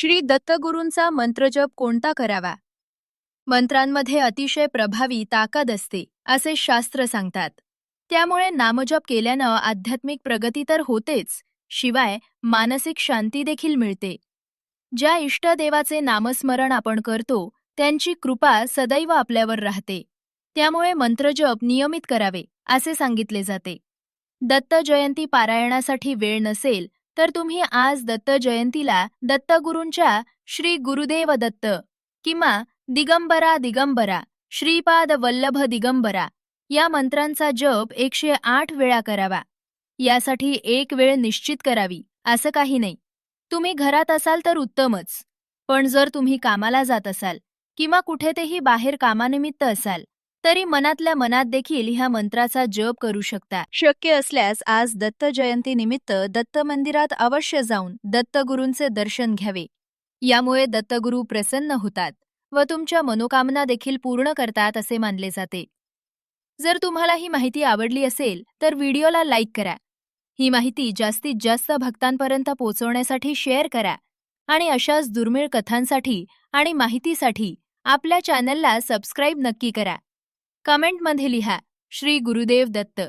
श्री दत्तगुरूंचा मंत्रजप कोणता करावा? मंत्रांमध्ये अतिशय प्रभावी ताकद असते असे शास्त्र सांगतात. त्यामुळे नामजप केल्यानं आध्यात्मिक प्रगती तर होतेच शिवाय मानसिक शांती देखील मिळते. ज्या इष्टदेवाचे नामस्मरण आपण करतो त्यांची कृपा सदैव आपल्यावर राहते. त्यामुळे मंत्रजप नियमित करावे असे सांगितले जाते. दत्त जयंती पारायणासाठी वेळ नसेल तर तुम्ही आज दत्त जयंतीला दत्तगुरूंच्या श्री गुरुदेव दत्त किंवा दिगंबरा दिगंबरा श्रीपाद वल्लभ दिगंबरा या मंत्रांचा जप एकशे आठ वेळा करावा. यासाठी एक वेळ निश्चित करावी असं काही नाही. तुम्ही घरात असाल तर उत्तमच. पण जर तुम्ही कामाला जात असाल किंवा कुठेतही बाहेर कामानिमित्त असाल तरी मनातल्या मनात देखील ह्या मंत्राचा जप करू शकता. शक्य असल्यास आज दत्त जयंती निमित्त दत्त मंदिरात अवश्य जाऊन दत्तगुरूंचे दर्शन घ्यावे. यामुळे दत्तगुरू प्रसन्न होतात व तुमच्या मनोकामना देखील पूर्ण करतात असे मानले जाते. जर तुम्हाला ही माहिती आवडली असेल तर व्हिडिओला लाईक करा. ही माहिती जास्तीत जास्त भक्तांपर्यंत पोहोचवण्यासाठी शेअर करा आणि अशाच दुर्मिळ कथांसाठी आणि माहितीसाठी आपल्या चॅनलला सबस्क्राईब नक्की करा. कमेंटमध्ये लिहा. श्री गुरुदेव दत्त.